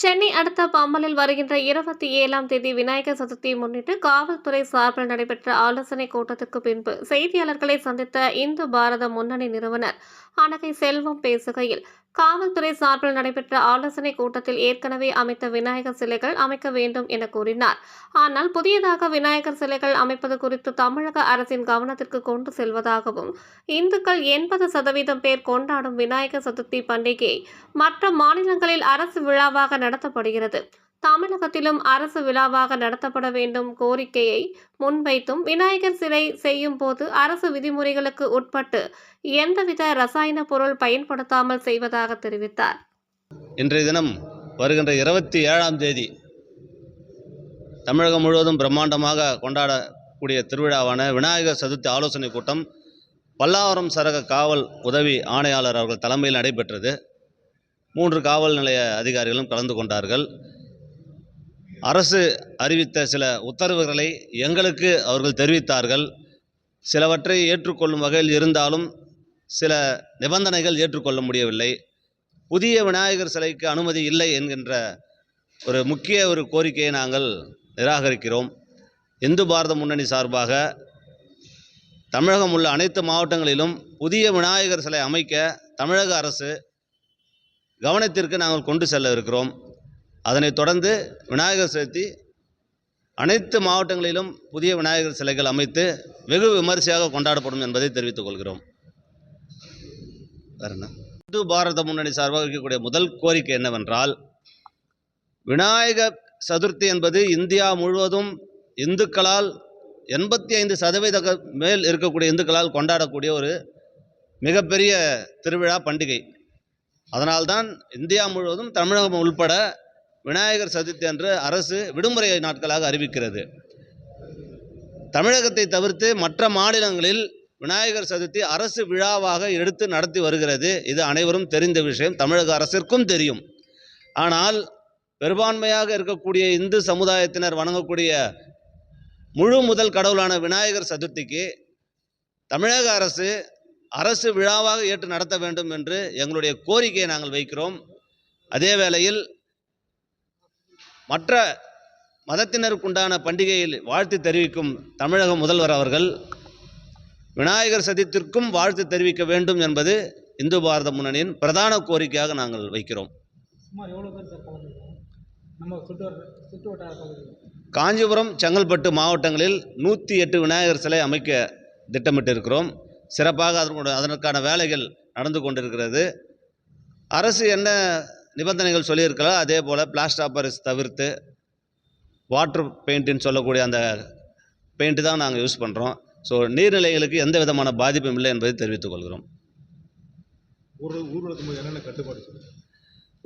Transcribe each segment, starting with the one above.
சென்னை அடுத்த பம்பலில் வருகின்ற இருபத்தி ஏழாம் தேதி விநாயகர் சதுர்த்தியை முன்னிட்டு காவல்துறை சார்பில் நடைபெற்ற ஆலோசனை கூட்டத்திற்கு பின்பு செய்தியாளர்களை சந்தித்த இந்து பாரத முன்னணி நிறுவனர் அனகை செல்வம் பேசுகையில் காவல்துறை சார்பில் நடைபெற்ற ஆலோசனை கூட்டத்தில் ஏற்கனவே அமைத்த விநாயகர் சிலைகள் அமைக்க வேண்டும் என கூறினார். ஆனால் புதியதாக விநாயகர் சிலைகள் அமைப்பது குறித்து தமிழக அரசின் கவனத்திற்கு கொண்டு செல்வதாகவும் இந்துக்கள் எண்பது சதவீதம் பேர் கொண்டாடும் விநாயகர் சதுர்த்தி பண்டிகை மற்ற மாநிலங்களில் அரசு விழாவாக நடத்தப்படுகிறது. தமிழகத்திலும் அரசு விழாவாக நடத்தப்பட வேண்டும் கோரிக்கையை முன்வைத்தும் விநாயகர் சிலை செய்யும் போது அரசு விதிமுறைகளுக்கு உட்பட்டு எந்தவித ரசாயன பொருள் பயன்படுத்தாமல் செய்வதாக தெரிவித்தார். இன்றைய தினம் வருகின்ற இருபத்தி ஏழாம் தேதி தமிழகம் முழுவதும் பிரம்மாண்டமாக கொண்டாடக்கூடிய திருவிழாவான விநாயகர் சதுர்த்தி ஆலோசனை கூட்டம் பல்லாவரம் சரக காவல் உதவி ஆணையாளர் அவர்கள் தலைமையில் நடைபெற்றது. மூன்று காவல் நிலைய அதிகாரிகளும் கலந்து கொண்டார்கள். அரசு அறிவித்த சில உத்தரவுகளை எங்களுக்கு அவர்கள் தெரிவித்தார்கள். சிலவற்றை ஏற்றுக்கொள்ளும் வகையில் இருந்தாலும் சில நிபந்தனைகள் ஏற்றுக்கொள்ள முடியவில்லை. புதிய விநாயகர் சிலைக்கு அனுமதி இல்லை என்கின்ற ஒரு முக்கிய ஒரு கோரிக்கையை நாங்கள் நிராகரிக்கிறோம். இந்து பாரத முன்னணி சார்பாக தமிழகம் உள்ள அனைத்து மாவட்டங்களிலும் புதிய விநாயகர் சிலை அமைக்க தமிழக அரசு கவனத்திற்கு நாங்கள் கொண்டு செல்ல இருக்கிறோம். அதனைத் தொடர்ந்து விநாயகர் சதுர்த்தி அனைத்து மாவட்டங்களிலும் புதிய விநாயகர் சிலைகள் அமைத்து வெகு விமரிசையாக கொண்டாடப்படும் என்பதை தெரிவித்துக் கொள்கிறோம். வேற என்ன? இந்து பாரத முன்னணி சார்பாக இருக்கக்கூடிய முதல் கோரிக்கை என்னவென்றால் விநாயகர் சதுர்த்தி என்பது இந்தியா முழுவதும் இந்துக்களால் எண்பத்தி ஐந்து சதவீத மேல் இருக்கக்கூடிய இந்துக்களால் கொண்டாடக்கூடிய ஒரு மிகப்பெரிய திருவிழா பண்டிகை. அதனால்தான் இந்தியா முழுவதும் தமிழகம் உள்பட விநாயகர் சதுர்த்தி அன்று அரசு விடுமுறை நாட்களாக அறிவிக்கிறது. தமிழகத்தை தவிர்த்து மற்ற மாநிலங்களில் விநாயகர் சதுர்த்தி அரசு விழாவாக எடுத்து நடத்தி வருகிறது. இது அனைவரும் தெரிந்த விஷயம். தமிழக அரசிற்கும் தெரியும். ஆனால் பெரும்பான்மையாக இருக்கக்கூடிய இந்து சமுதாயத்தினர் வணங்கக்கூடிய முழு முதல் கடவுளான விநாயகர் சதுர்த்திக்கு தமிழக அரசு அரசு விழாவாக ஏற்று நடத்த வேண்டும் என்று எங்களுடைய கோரிக்கையை நாங்கள் வைக்கிறோம். அதே வேளையில் மற்ற மதத்தினருக்குண்டான பண்டிகையில் வாழ்த்து தெரிவிக்கும் தமிழக முதல்வர் அவர்கள் விநாயகர் சதுர்த்திற்கும் வாழ்த்து தெரிவிக்க வேண்டும் என்பது இந்து பாரத முன்னணியின் பிரதான கோரிக்கையாக நாங்கள் வைக்கிறோம். காஞ்சிபுரம் செங்கல்பட்டு மாவட்டங்களில் நூற்றி எட்டு விநாயகர் சிலை அமைக்க திட்டமிட்டு இருக்கிறோம் சிறப்பாக அதற்கான வேலைகள் நடந்து கொண்டிருக்கிறது. அரசு என்ன நிபந்தனைகள் சொல்லியிருக்கிறோ அதே போல் பிளாஸ்டர் ஆஃப் பாரிஸ் தவிர்த்து வாட்டர் பெயிண்ட்டுன்னு சொல்லக்கூடிய அந்த பெயிண்ட்டு தான் நாங்கள் யூஸ் பண்ணுறோம் ஸோ நீர்நிலைகளுக்கு எந்த விதமான பாதிப்பும் இல்லை என்பதை தெரிவித்துக் கொள்கிறோம்.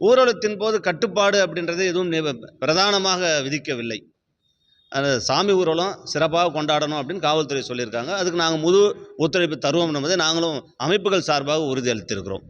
ஊர்வலத்தின் போது கட்டுப்பாடு அப்படின்றது எதுவும் பிரதானமாக விதிக்கவில்லை. அது சாமி ஊர்வலம் சிறப்பாக கொண்டாடணும் அப்படின்னு காவல்துறை சொல்லியிருக்காங்க. அதுக்கு நாங்கள் முழு ஒத்துழைப்பு தருவோம் என்பதை நாங்களும் அமைப்புகள் சார்பாக உறுதி அளித்திருக்கிறோம்